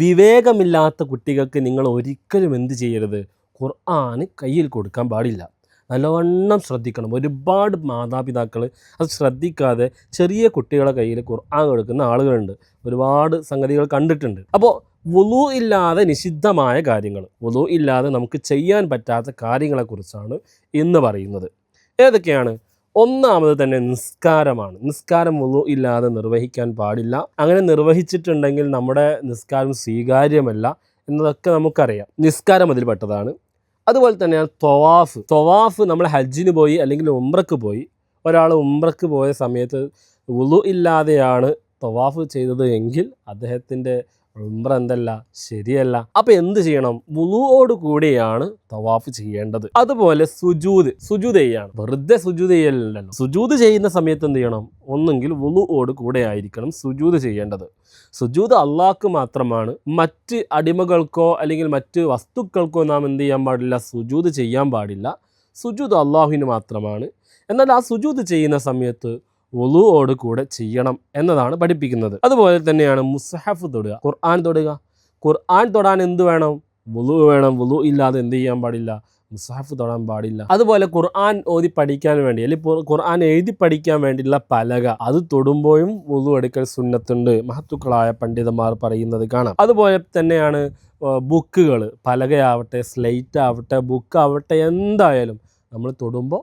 വിവേകമില്ലാത്ത കുട്ടികൾക്ക് നിങ്ങൾ ഒരിക്കലും എന്ത് ചെയ്യരുത്? ഖുർആൻ കയ്യിൽ കൊടുക്കാൻ പാടില്ല. നല്ലവണ്ണം ശ്രദ്ധിക്കണം. ഒരുപാട് മാതാപിതാക്കൾ അത് ശ്രദ്ധിക്കാതെ ചെറിയ കുട്ടികളെ കയ്യിൽ ഖുർആൻ കൊടുക്കുന്ന ആളുകളുണ്ട്. ഒരുപാട് സംഗതികൾ കണ്ടിട്ടുണ്ട്. അപ്പോൾ വുളു ഇല്ലാതെ നിഷിദ്ധമായ കാര്യങ്ങൾ വുളു ഇല്ലാതെ നമുക്ക് ചെയ്യാൻ പറ്റാത്ത കാര്യങ്ങളെക്കുറിച്ചാണ് ഇന്ന് പറയുന്നത്. ഏതൊക്കെയാണ്? ഒന്നാമത് തന്നെ നിസ്കാരമാണ്. നിസ്കാരം വുളു ഇല്ലാതെ നിർവഹിക്കാൻ പാടില്ല. അങ്ങനെ നിർവഹിച്ചിട്ടുണ്ടെങ്കിൽ നമ്മുടെ നിസ്കാരം സ്വീകാര്യമല്ല എന്നതൊക്കെ നമുക്കറിയാം. നിസ്കാരം അതിൽ പെട്ടതാണ് അതുപോലെ തന്നെയാണ് തൊവാഫ്. തൊവാഫ് നമ്മൾ ഹജ്ജിന് പോയി അല്ലെങ്കിൽ ഉംറക്ക് പോയി ഒരാൾ ഉംറക്ക് പോയ സമയത്ത് ഉളു ഇല്ലാതെയാണ് തൊവാഫ് ചെയ്തത് എങ്കിൽ അദ്ദേഹത്തിന്റെ ഉംറ എന്തല്ല ശരിയല്ല. അപ്പൊ എന്ത് ചെയ്യണം? വുളുവോട് കൂടിയാണ് തവാഫ് ചെയ്യേണ്ടത്. അതുപോലെ സുജൂത് സുജൂത് ചെയ്യാണ്. വെറുതെ സുജൂത് ചെയ്യലുണ്ടല്ലോ സുജൂത് ചെയ്യുന്ന സമയത്ത് എന്ത് ചെയ്യണം? ഒന്നെങ്കിൽ വുളുവോട് കൂടെ ആയിരിക്കണം സുജൂത് ചെയ്യേണ്ടത്. സുജൂത് അള്ളാഹ്ക്ക് മാത്രമാണ്. മറ്റ് അടിമകൾക്കോ അല്ലെങ്കിൽ മറ്റ് വസ്തുക്കൾക്കോ നാം എന്ത് ചെയ്യാൻ പാടില്ല? സുജൂത് ചെയ്യാൻ പാടില്ല. സുജൂത് അള്ളാഹുവിന് മാത്രമാണ്. എന്നാൽ ആ സുജൂത് ചെയ്യുന്ന സമയത്ത് വുളുവോട് കൂടെ ചെയ്യണം എന്നതാണ് പഠിപ്പിക്കുന്നത്. അതുപോലെ തന്നെയാണ് മുസഹഫ് തൊടുക. ഖുർആൻ തൊടുക. ഖുർആൻ തൊടാൻ എന്ത് വേണം? വുളു വേണം. വുളു ഇല്ലാതെ എന്ത് ചെയ്യാൻ പാടില്ല? മുസ്ഹഫ് തൊടാൻ പാടില്ല. അതുപോലെ ഖുർആൻ ഓതി പഠിക്കാൻ വേണ്ടി അല്ലെങ്കിൽ ഖുർആൻ എഴുതി പഠിക്കാൻ വേണ്ടിയുള്ള പലക അത് തൊടുമ്പോഴും വുളു എടുക്കൽ സുന്നത്തുണ്ട്. മഹത്തുക്കളായ പണ്ഡിതന്മാർ പറയുന്നത് കാണാം. അതുപോലെ തന്നെയാണ് ബുക്കുകൾ. പലകയാവട്ടെ സ്ലേറ്റ് ആവട്ടെ ബുക്ക് ആവട്ടെ എന്തായാലും നമ്മൾ തൊടുമ്പോൾ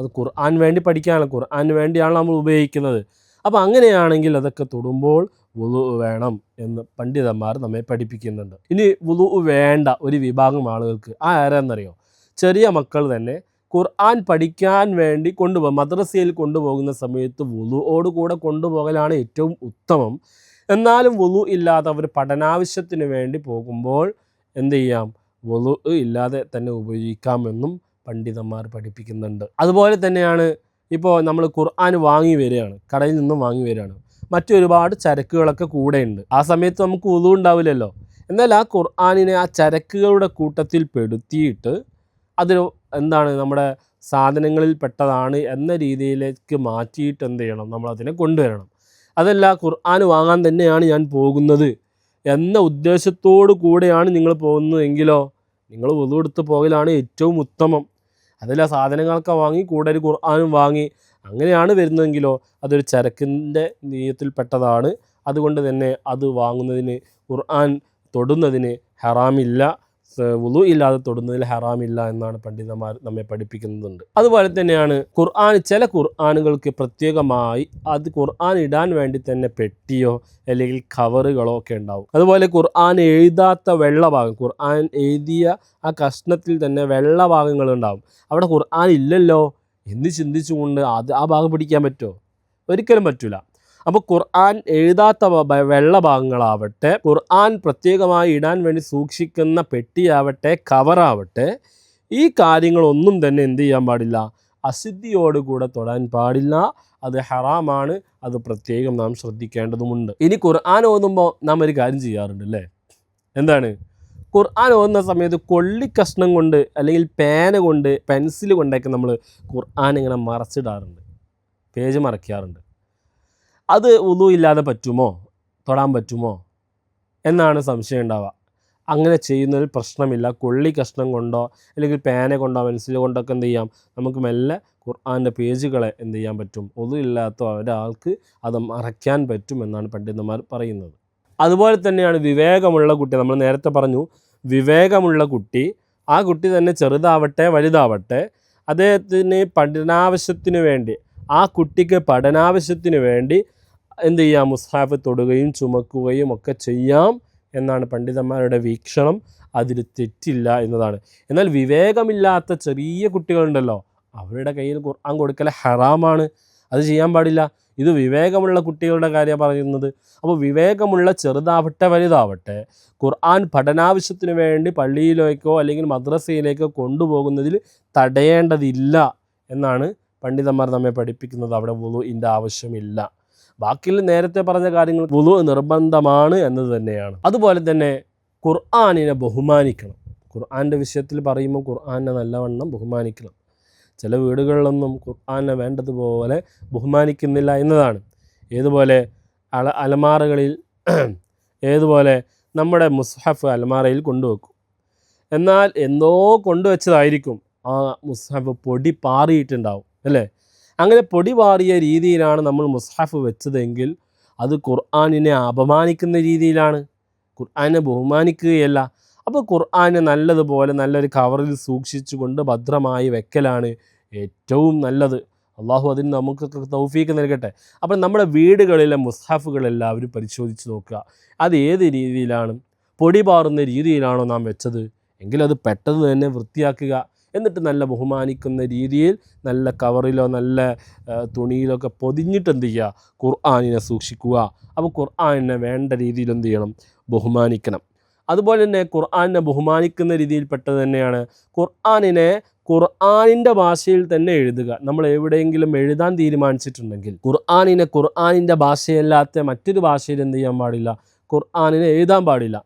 അത് ഖുർആൻ വേണ്ടി പഠിക്കാനാണ് ഖുർആൻ വേണ്ടിയാണ് നമ്മൾ ഉപയോഗിക്കുന്നത്. അപ്പോൾ അങ്ങനെയാണെങ്കിൽ അതൊക്കെ തൊടുമ്പോൾ വുളു വേണം എന്ന് പണ്ഡിതന്മാർ നമ്മെ പഠിപ്പിക്കുന്നുണ്ട്. ഇനി വുളു വേണ്ട ഒരു വിഭാഗം ആളുകൾക്ക് ആ ആരാന്നറിയോ? ചെറിയ മക്കൾ തന്നെ ഖുർആൻ പഠിക്കാൻ വേണ്ടി കൊണ്ടുപോകും. മദ്രസയിൽ കൊണ്ടുപോകുന്ന സമയത്ത് വുളുവോട് കൂടെ കൊണ്ടുപോകലാണ് ഏറ്റവും ഉത്തമം. എന്നാലും വുളു ഇല്ലാതെ അവർ പഠനാവശ്യത്തിന് വേണ്ടി പോകുമ്പോൾ എന്ത് ചെയ്യാം? വുളു ഇല്ലാതെ തന്നെ ഉപയോഗിക്കാമെന്നും പണ്ഡിതന്മാർ പഠിപ്പിക്കുന്നുണ്ട്. അതുപോലെ തന്നെയാണ് ഇപ്പോൾ നമ്മൾ ഖുർആൻ വാങ്ങി വരികയാണ് കടയിൽ നിന്നും വാങ്ങി വരികയാണ്. മറ്റൊരുപാട് ചരക്കുകളൊക്കെ കൂടെയുണ്ട്. ആ സമയത്ത് നമുക്ക് ഉതു ഉണ്ടാവില്ലല്ലോ. എന്നാൽ ആ ഖുർആാനിനെ ആ ചരക്കുകളുടെ കൂട്ടത്തിൽ പെടുത്തിയിട്ട് അതിൽ എന്താണ് നമ്മുടെ സാധനങ്ങളിൽ പെട്ടതാണ് എന്ന രീതിയിലേക്ക് മാറ്റിയിട്ട് എന്ത് ചെയ്യണം? നമ്മളതിനെ കൊണ്ടുവരണം. അതല്ല ഖുർആൻ വാങ്ങാൻ തന്നെയാണ് ഞാൻ പോകുന്നത് എന്ന ഉദ്ദേശത്തോടു കൂടെയാണ് നിങ്ങൾ പോകുന്നതെങ്കിലോ നിങ്ങൾ ഉതു എടുത്ത് പോകലാണ് ഏറ്റവും ഉത്തമം. അതിൽ സാധനങ്ങളൊക്കെ വാങ്ങി കൂടെ ഒരു ഖുർആാനും വാങ്ങി അങ്ങനെയാണ് വരുന്നതെങ്കിലോ അതൊരു ചരക്കിന്റെ നീയത്തിൽപ്പെട്ടതാണ്. അതുകൊണ്ട് തന്നെ അത് വാങ്ങുന്നതിന് ഖുർആൻ തൊടുന്നതിന് ഹറാമില്ല. വുളു ഇല്ലാതെ തൊടുന്നതിൽ ഹറാമില്ല എന്നാണ് പണ്ഡിതന്മാർ നമ്മെ പഠിപ്പിക്കുന്നുണ്ട് അതുപോലെ തന്നെയാണ് ഖുർആൻ ചില ഖുർആാനുകൾക്ക് പ്രത്യേകമായി അത് ഖുർആൻ ഇടാൻ വേണ്ടി തന്നെ പെട്ടിയോ അല്ലെങ്കിൽ കവറുകളോ ഒക്കെ ഉണ്ടാവും. അതുപോലെ ഖുർആൻ എഴുതാത്ത വെള്ളഭാഗം ഖുർആൻ എഴുതിയ ആ കഷ്ണത്തിൽ തന്നെ വെള്ളഭാഗങ്ങൾ ഉണ്ടാവും. അവിടെ ഖുർആൻ ഇല്ലല്ലോ എന്ന് ചിന്തിച്ചുകൊണ്ട് അത് ആ ഭാഗം പിടിക്കാൻ പറ്റുമോ? ഒരിക്കലും പറ്റില്ല അപ്പോൾ ഖുർആൻ എഴുതാത്ത വെള്ള ഭാഗങ്ങളാവട്ടെ ഖുർആൻ പ്രത്യേകമായി ഇടാൻ വേണ്ടി സൂക്ഷിക്കുന്ന പെട്ടിയാവട്ടെ കവറാവട്ടെ ഈ കാര്യങ്ങളൊന്നും തന്നെ എന്ത് ചെയ്യാൻ പാടില്ല. അസിദ്ധിയോടുകൂടെ തൊടാൻ പാടില്ല. അത് ഹറാമാണ്. അത് പ്രത്യേകം നാം ശ്രദ്ധിക്കേണ്ടതുമുണ്ട്. ഇനി ഖുർആൻ ഓതുമ്പോൾ നാം ഒരു കാര്യം ചെയ്യാറുണ്ട് അല്ലേ? എന്താണ്? ഖുർആൻ ഓതുന്ന സമയത്ത് കൊള്ളിക്കഷ്ണം കൊണ്ട് അല്ലെങ്കിൽ പേന കൊണ്ട് പെൻസിൽ കൊണ്ടൊക്കെ നമ്മൾ ഖുർആൻ ഇങ്ങനെ മറച്ചിടാറുണ്ട്. പേജ് മറയ്ക്കാറുണ്ട്. അത് ഉതു ഇല്ലാതെ പറ്റുമോ? തൊടാൻ പറ്റുമോ? എന്നാണ് സംശയം ഉണ്ടാവുക. അങ്ങനെ ചെയ്യുന്നതിൽ പ്രശ്നമില്ല. കൊള്ളി കഷ്ണം കൊണ്ടോ അല്ലെങ്കിൽ പേന കൊണ്ടോ പെൻസിൽ കൊണ്ടോ ഒക്കെ എന്ത് ചെയ്യാം? നമുക്ക് മെല്ലെ ഖുർആാന്റെ പേജുകളെ എന്ത് ചെയ്യാൻ പറ്റും? ഒതുമില്ലാത്ത ഒരാൾക്ക് അത് മറയ്ക്കാൻ പറ്റും എന്നാണ് പണ്ഡിതന്മാർ പറയുന്നത്. അതുപോലെ തന്നെയാണ് വിവേകമുള്ള കുട്ടി. നമ്മൾ നേരത്തെ പറഞ്ഞു വിവേകമുള്ള കുട്ടി. ആ കുട്ടി തന്നെ ചെറുതാവട്ടെ വലുതാവട്ടെ അദ്ദേഹത്തിന് പഠനാവശ്യത്തിന് വേണ്ടി ആ കുട്ടിക്ക് പഠനാവശ്യത്തിന് വേണ്ടി എന്ത് ചെയ്യാം? മുസ്ഹാഫ് തൊടുകയും ചുമക്കുകയും ഒക്കെ ചെയ്യാം എന്നാണ് പണ്ഡിതന്മാരുടെ വീക്ഷണം. അതിൽ തെറ്റില്ല എന്നതാണ്. എന്നാൽ വിവേകമില്ലാത്ത ചെറിയ കുട്ടികളുണ്ടല്ലോ അവരുടെ കയ്യിൽ ഖുർആൻ കൊടുക്കൽ ഹറാമാണ്. അത് ചെയ്യാൻ പാടില്ല. ഇത് വിവേകമുള്ള കുട്ടികളുടെ കാര്യം പറയുന്നത്. അപ്പോൾ വിവേകമുള്ള ചെറുതാവട്ടെ വലുതാവട്ടെ ഖുർആൻ പഠനാവശ്യത്തിന് വേണ്ടി പള്ളിയിലേക്കോ അല്ലെങ്കിൽ മദ്രസയിലേക്കോ കൊണ്ടുപോകുന്നതിൽ തടയേണ്ടതില്ല എന്നാണ് പണ്ഡിതന്മാർ നമ്മെ പഠിപ്പിക്കുന്നത്. അവിടെ വുളുവിന്റെ ആവശ്യമില്ല. ബാക്കിയിൽ നേരത്തെ പറഞ്ഞ കാര്യങ്ങൾ വുളു നിർബന്ധമാണ് എന്നത് തന്നെയാണ്. അതുപോലെ തന്നെ ഖുർആാനിനെ ബഹുമാനിക്കണം. ഖുർആാന്റെ വിഷയത്തിൽ പറയുമ്പോൾ ഖുർആാനെ നല്ലവണ്ണം ബഹുമാനിക്കണം. ചില വീടുകളിലൊന്നും ഖുർആാനെ വേണ്ടതുപോലെ ബഹുമാനിക്കുന്നില്ല എന്നതാണ്. ഏതുപോലെ അല അലമാറകളിൽ ഏതുപോലെ നമ്മുടെ മുസ്ഹഫ് അലമാറയിൽ കൊണ്ടുവെക്കും. എന്നാൽ എന്തോ കൊണ്ടുവച്ചതായിരിക്കും ആ മുസ്ഹഫ് പൊടി പാറിയിട്ടുണ്ടാവും അല്ലേ? അങ്ങനെ പൊടി രീതിയിലാണ് നമ്മൾ മുസ്ഹഫ് വെച്ചതെങ്കിൽ അത് ഖുർആാനിനെ അപമാനിക്കുന്ന രീതിയിലാണ്. ഖുർആാനെ ബഹുമാനിക്കുകയല്ല. അപ്പോൾ ഖുർആാനെ നല്ലതുപോലെ നല്ലൊരു കവറിൽ സൂക്ഷിച്ചുകൊണ്ട് ഭദ്രമായി വെക്കലാണ് ഏറ്റവും നല്ലത്. അള്ളാഹു അതിന് നമുക്കൊക്കെ തൗഫീക്ക് നൽകട്ടെ. അപ്പം നമ്മുടെ വീടുകളിലെ മുസ്ഹാഫുകളെല്ലാവരും പരിശോധിച്ച് നോക്കുക. അത് ഏത് രീതിയിലാണ്? പൊടി പാറുന്ന രീതിയിലാണോ നാം വെച്ചത്? എങ്കിലത് പെട്ടെന്ന് തന്നെ വൃത്തിയാക്കുക. എന്നിട്ട് നല്ല ബഹുമാനിക്കുന്ന രീതിയിൽ നല്ല കവറിലോ നല്ല തുണിയിലോ തുണിയിലൊക്കെ പൊതിഞ്ഞിട്ട് എന്ത് ചെയ്യുക? ഖുർആാനിനെ സൂക്ഷിക്കുക. അപ്പോൾ ഖുർആാനിനെ വേണ്ട രീതിയിൽ എന്ത് ചെയ്യണം? ബഹുമാനിക്കണം. അതുപോലെ തന്നെ ഖുർആാനിനെ ബഹുമാനിക്കുന്ന രീതിയിൽപ്പെട്ടത് തന്നെയാണ് ഖുർആാനിനെ ഖുർആാനിന്റെ ഭാഷയിൽ തന്നെ എഴുതുക. നമ്മൾ എവിടെയെങ്കിലും എഴുതാൻ തീരുമാനിച്ചിട്ടുണ്ടെങ്കിൽ ഖുർആാനിനെ ഖുർആാനിന്റെ ഭാഷയല്ലാത്ത മറ്റൊരു ഭാഷയിൽ എന്ത് ചെയ്യാൻ പാടില്ല? ഖുർആാനിനെ എഴുതാൻ പാടില്ല.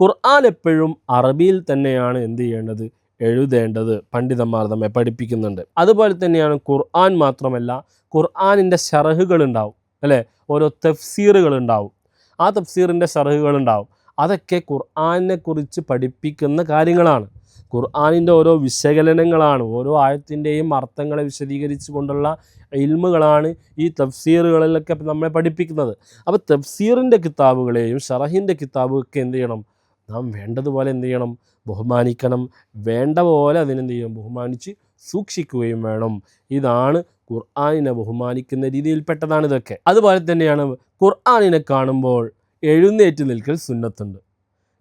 ഖുർആൻ എപ്പോഴും അറബിയിൽ തന്നെയാണ് എന്ത് ചെയ്യേണ്ടത്? എഴുതേണ്ടത് പണ്ഡിതന്മാർ നമ്മെ പഠിപ്പിക്കുന്നുണ്ട്. അതുപോലെ തന്നെയാണ് ഖുർആൻ മാത്രമല്ല ഖുർആാനിന്റെ ഷറഹുകൾ ഉണ്ടാവും അല്ലേ? ഓരോ തഫ്സീറുകൾ ഉണ്ടാവും ആ തഫ്സീറിന്റെ ഷറഹുകൾ ഉണ്ടാവും അതൊക്കെ ഖുർആനെ കുറിച്ച് പഠിപ്പിക്കുന്ന കാര്യങ്ങളാണ്. ഖുർആാനിന്റെ ഓരോ വിശകലനങ്ങളാണ് ഓരോ ആയത്തിന്റെയും അർത്ഥങ്ങളെ വിശദീകരിച്ചു കൊണ്ടുള്ള ഇൽമുകളാണ് ഈ തഫ്സീറുകളിലൊക്കെ നമ്മളെ പഠിപ്പിക്കുന്നത്. അപ്പോൾ തഫ്സീറിന്റെ കിതാബുകളെയും ഷറഹിന്റെ കിതാബുകളൊക്കെ എന്ത് ചെയ്യണം? നാം വേണ്ടതുപോലെ എന്ത് ചെയ്യണം? ബഹുമാനിക്കണം. വേണ്ട പോലെ അതിനെന്ത് ചെയ്യണം ബഹുമാനിച്ച് സൂക്ഷിക്കുകയും വേണം. ഇതാണ് ഖുർആാനിനെ ബഹുമാനിക്കുന്ന രീതിയിൽപ്പെട്ടതാണ് ഇതൊക്കെ. അതുപോലെ തന്നെയാണ് ഖുർആാനിനെ കാണുമ്പോൾ എഴുന്നേറ്റ് നിൽക്കൽ സുന്നത്തുണ്ട്.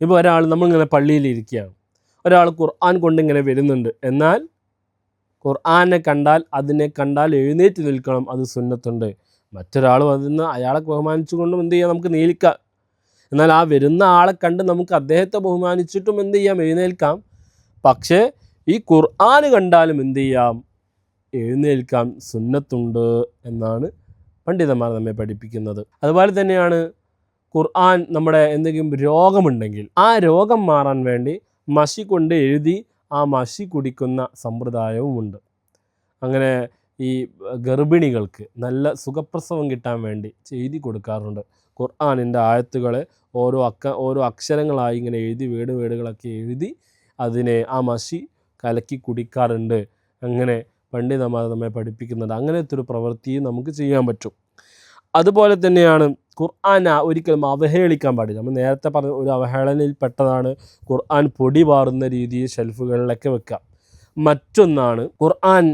ഇപ്പോൾ ഒരാൾ നമ്മളിങ്ങനെ പള്ളിയിലിരിക്കുകയാണ് ഒരാൾ ഖുർആൻ കൊണ്ടിങ്ങനെ വരുന്നുണ്ട്. എന്നാൽ ഖുർആാനെ കണ്ടാൽ അതിനെ കണ്ടാൽ എഴുന്നേറ്റ് നിൽക്കണം. അത് സുന്നത്തുണ്ട്. മറ്റൊരാൾ വന്ന് അയാളെ ബഹുമാനിച്ചുകൊണ്ടും എന്ത് ചെയ്യാം? നമുക്ക് നീലിക്കാം എന്നാൽ ആ വരുന്ന ആളെ കണ്ട് നമുക്ക് അദ്ദേഹത്തെ ബഹുമാനിച്ചിട്ടും എന്ത് ചെയ്യാം? എഴുന്നേൽക്കാം. പക്ഷേ ഈ ഖുർആൻ കണ്ടാലും എന്ത് ചെയ്യാം? എഴുന്നേൽക്കാം സുന്നത്തുണ്ട് എന്നാണ് പണ്ഡിതന്മാർ നമ്മെ പഠിപ്പിക്കുന്നത്. അതുപോലെ തന്നെയാണ് ഖുർആൻ നമ്മുടെ എന്തെങ്കിലും രോഗമുണ്ടെങ്കിൽ ആ രോഗം മാറാൻ വേണ്ടി മഷി കൊണ്ട് എഴുതി ആ മഷി കുടിക്കുന്ന സമ്പ്രദായവുമുണ്ട് അങ്ങനെ ഈ ഗർഭിണികൾക്ക് നല്ല സുഖപ്രസവം കിട്ടാൻ വേണ്ടി ചെയ്തി കൊടുക്കാറുണ്ട്. ഖുർആാനിന്റെ ആയത്തുകളെ ഓരോ അക്ക ഓരോ അക്ഷരങ്ങളായി ഇങ്ങനെ എഴുതി വീട് വീടുകളൊക്കെ എഴുതി അതിനെ ആ മഷി കലക്കി കുടിക്കാറുണ്ട്. അങ്ങനെ പണ്ഡിതന്മാർ നമ്മെ പഠിപ്പിക്കുന്നുണ്ട്. അങ്ങനത്തെ ഒരു പ്രവൃത്തിയും നമുക്ക് ചെയ്യാൻ പറ്റും. അതുപോലെ തന്നെയാണ് ഖുർആൻ ഒരിക്കലും അവഹേളിക്കാൻ പാടില്ല. നമ്മൾ നേരത്തെ പറഞ്ഞ ഒരു അവഹേളനയിൽ പെട്ടതാണ് ഖുർആൻ പൊടി പാറുന്ന രീതിയിൽ ഷെൽഫുകളിലൊക്കെ വെക്കാം മറ്റൊന്നാണ് ഖുർആൻ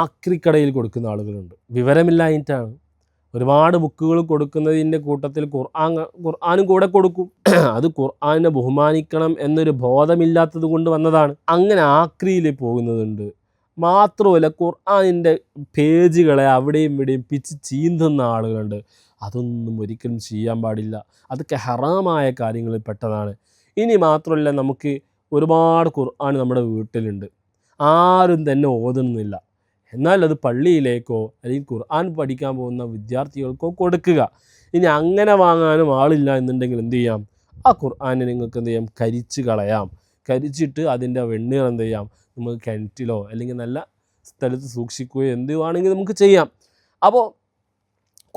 ആക്രിക്കടയിൽ കൊടുക്കുന്ന ആളുകളുണ്ട്. വിവരമില്ലായിട്ടാണ് ഒരുപാട് ബുക്കുകൾ കൊടുക്കുന്നതിന്റെ കൂട്ടത്തിൽ ഖുർആൻ ഖുർആാനും കൂടെ കൊടുക്കും. അത് ഖുർആാനെ ബഹുമാനിക്കണം എന്നൊരു ബോധമില്ലാത്തത് കൊണ്ട് വന്നതാണ്. അങ്ങനെ ആക്രിയിൽ പോകുന്നതുണ്ട്. മാത്രമല്ല ഖുർആാനിന്റെ പേജുകളെ അവിടെയും ഇവിടെയും പിച്ച് ചീന്തുന്ന ആളുകളുണ്ട്. അതൊന്നും ഒരിക്കലും ചെയ്യാൻ പാടില്ല. അതൊക്കെ ഹറാമായ കാര്യങ്ങളിൽ പെട്ടതാണ്. ഇനി മാത്രമല്ല നമുക്ക് ഒരുപാട് ഖുർആൻ നമ്മുടെ വീട്ടിലുണ്ട്. ആരും തന്നെ ഓതുന്നില്ല. എന്നാൽ അത് പള്ളിയിലേക്കോ അല്ലെങ്കിൽ ഖുർആൻ പഠിക്കാൻ പോകുന്ന വിദ്യാർത്ഥികൾക്കോ കൊടുക്കുക. ഇനി അങ്ങനെ വാങ്ങാനും ആളില്ല എന്നുണ്ടെങ്കിൽ എന്ത് ചെയ്യാം? ആ ഖുർആാനെ നിങ്ങൾക്ക് എന്ത് ചെയ്യാം? കരിച്ച് കളയാം. കരിച്ചിട്ട് അതിന്റെ വെണ്ണീർ എന്ത് ചെയ്യാം? നമുക്ക് കിണറ്റിലോ അല്ലെങ്കിൽ നല്ല സ്ഥലത്ത് സൂക്ഷിക്കുകയോ എന്ത് വേണമെങ്കിൽ നമുക്ക് ചെയ്യാം. അപ്പോൾ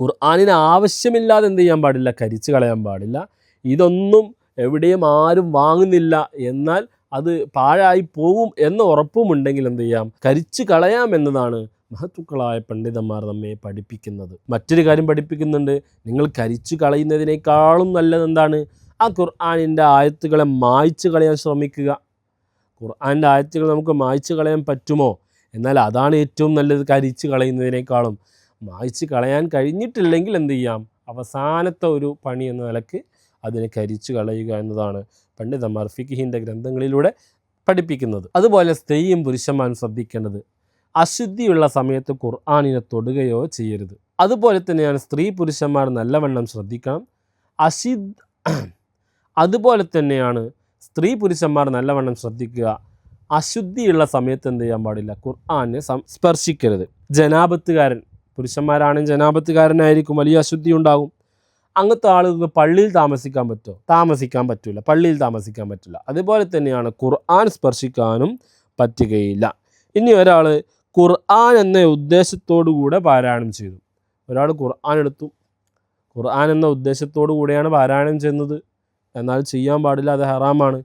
ഖുർആാനിന് ആവശ്യമില്ലാതെ എന്ത് ചെയ്യാൻ പാടില്ല? കരിച്ച് കളയാൻ പാടില്ല. ഇതൊന്നും എവിടെയും ആരും വാങ്ങുന്നില്ല. എന്നാൽ അത് പാഴായി പോകും എന്ന ഉറപ്പുമുണ്ടെങ്കിൽ എന്ത് ചെയ്യാം? കരിച്ചു കളയാം എന്നതാണ് മഹത്തുക്കളായ പണ്ഡിതന്മാർ നമ്മെ പഠിപ്പിക്കുന്നത്. മറ്റൊരു കാര്യം പഠിപ്പിക്കുന്നുണ്ട്. നിങ്ങൾ കരിച്ചു കളയുന്നതിനേക്കാളും നല്ലത് എന്താണ്? ആ ഖുർആാനിന്റെ ആയത്തുകളെ മായ്ച്ചു കളയാൻ ശ്രമിക്കുക. ഖുർആാനിന്റെ ആയത്തുകൾ നമുക്ക് മായ്ച്ചു കളയാൻ പറ്റുമോ? എന്നാൽ അതാണ് ഏറ്റവും നല്ലത് കരിച്ചു കളയുന്നതിനേക്കാളും. മായ്ച്ചു കളയാൻ കഴിഞ്ഞിട്ടില്ലെങ്കിൽ എന്ത് ചെയ്യാം? അവസാനത്തെ ഒരു പണി എന്ന നിലയ്ക്ക് അതിനെ കരിച്ചു കളയുക എന്നതാണ്. പണ്ഡിതന്മാർ ഫിഖിഹിന്റെ ഗ്രന്ഥങ്ങളിലൂടെ പഠിപ്പിക്കുന്നത്. അതുപോലെ സ്ത്രീയും പുരുഷന്മാരും ശ്രദ്ധിക്കേണ്ടത് അശുദ്ധിയുള്ള സമയത്ത് ഖുർആാനിനെ തൊടുകയോ ചെയ്യരുത്. അതുപോലെ തന്നെയാണ് സ്ത്രീ പുരുഷന്മാർ നല്ലവണ്ണം ശ്രദ്ധിക്കണം. അശിദ് അതുപോലെ തന്നെയാണ് സ്ത്രീ പുരുഷന്മാർ നല്ലവണ്ണം ശ്രദ്ധിക്കുക. അശുദ്ധിയുള്ള സമയത്ത് എന്ത് ചെയ്യാൻ പാടില്ല? ഖുർആാനെ സ്പർശിക്കരുത്. ജനാപത്തുകാരൻ പുരുഷന്മാരാണെങ്കിൽ ജനാപത്തുകാരനായിരിക്കും വലിയ അശുദ്ധി ഉണ്ടാകും അങ്ങനത്തെ ആളുകൾക്ക് പള്ളിയിൽ താമസിക്കാൻ പറ്റുമോ താമസിക്കാൻ പറ്റില്ല പള്ളിയിൽ താമസിക്കാൻ പറ്റില്ല. അതുപോലെ തന്നെയാണ് ഖുർആൻ സ്പർശിക്കാനും പറ്റുകയില്ല. ഇനി ഒരാൾ ഖുർആൻ എന്ന ഉദ്ദേശത്തോടു കൂടെ പാരായണം ചെയ്തു. ഒരാൾ ഖുർആൻ എടുത്തു. ഖുർആൻ എന്ന ഉദ്ദേശത്തോടു കൂടെയാണ് പാരായണം ചെയ്യുന്നത്. എന്നാൽ ചെയ്യാൻ പാടില്ല അത് ഹറാമാണ്.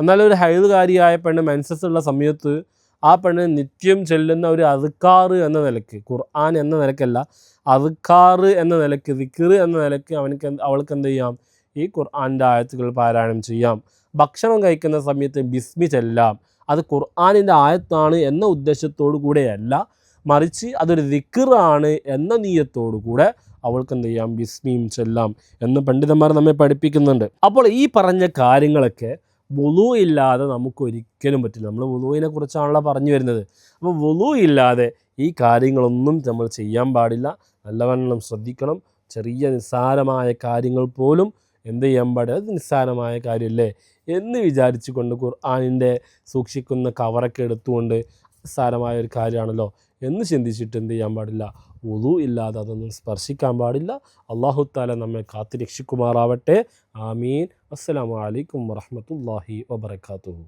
എന്നാൽ ഒരു ഹൈദുകാരിയായ പെണ്ണ് മെൻസസ് ഉള്ള സമയത്ത് ആ പെണ്ണ് നിത്യം ചെല്ലുന്ന ഒരു അതുക്കാറ് എന്ന നിലയ്ക്ക് ഖുർആൻ എന്ന നിലക്കല്ല അതുക്കാറ് എന്ന നിലയ്ക്ക് ദിക്കറ് എന്ന നിലയ്ക്ക് അവനക്ക് അവൾക്ക് എന്ത് ചെയ്യാം? ഈ ഖുർആന്റെ ആയത്തുകൾ പാരായണം ചെയ്യാം. ഭക്ഷണം കഴിക്കുന്ന സമയത്ത് ബിസ്മി ചെല്ലാം. അത് ഖുർആാനിന്റെ ആയത്താണ് എന്ന ഉദ്ദേശത്തോടു കൂടെയല്ല മറിച്ച് അതൊരു ദിക്കറാണ് എന്ന നീയത്തോടു കൂടെ അവൾക്ക് എന്ത് ചെയ്യാം? ബിസ്മിയും ചെല്ലാം എന്ന് പണ്ഡിതന്മാർ നമ്മെ പഠിപ്പിക്കുന്നുണ്ട്. അപ്പോൾ ഈ പറഞ്ഞ കാര്യങ്ങളൊക്കെ വുളു ഇല്ലാതെ നമുക്ക് ഒരിക്കലും പറ്റില്ല. നമ്മൾ വുളുവിനെ കുറിച്ചാണല്ലോ പറഞ്ഞു വരുന്നത്. അപ്പോൾ വുളു ഇല്ലാതെ ഈ കാര്യങ്ങളൊന്നും നമ്മൾ ചെയ്യാൻ പാടില്ല. നല്ലവണ്ണം ശ്രദ്ധിക്കണം. ചെറിയ നിസ്സാരമായ കാര്യങ്ങൾ പോലും എന്ത് ചെയ്യാൻ പാടില്ല. അത് നിസ്സാരമായ കാര്യമല്ലേ എന്ന് വിചാരിച്ചു കൊണ്ട് ഖുർആാനിന്റെ സൂക്ഷിക്കുന്ന കവറൊക്കെ എടുത്തുകൊണ്ട് നിസ്സാരമായ ഒരു കാര്യമാണല്ലോ എന്ന് ചിന്തിച്ചിട്ട് എന്ത് ചെയ്യാൻ പാടില്ല? ഉളു ഇല്ലാതെ അതൊന്നും സ്പർശിക്കാൻ പാടില്ല. അള്ളാഹു താല നമ്മെ കാത്തു രക്ഷിക്കുമാറാവട്ടെ. ആമീൻ. അസ്സലാമലൈക്കും അലൈക്കും വറഹ്മത്തുള്ളാഹി വബറകാതുഹു.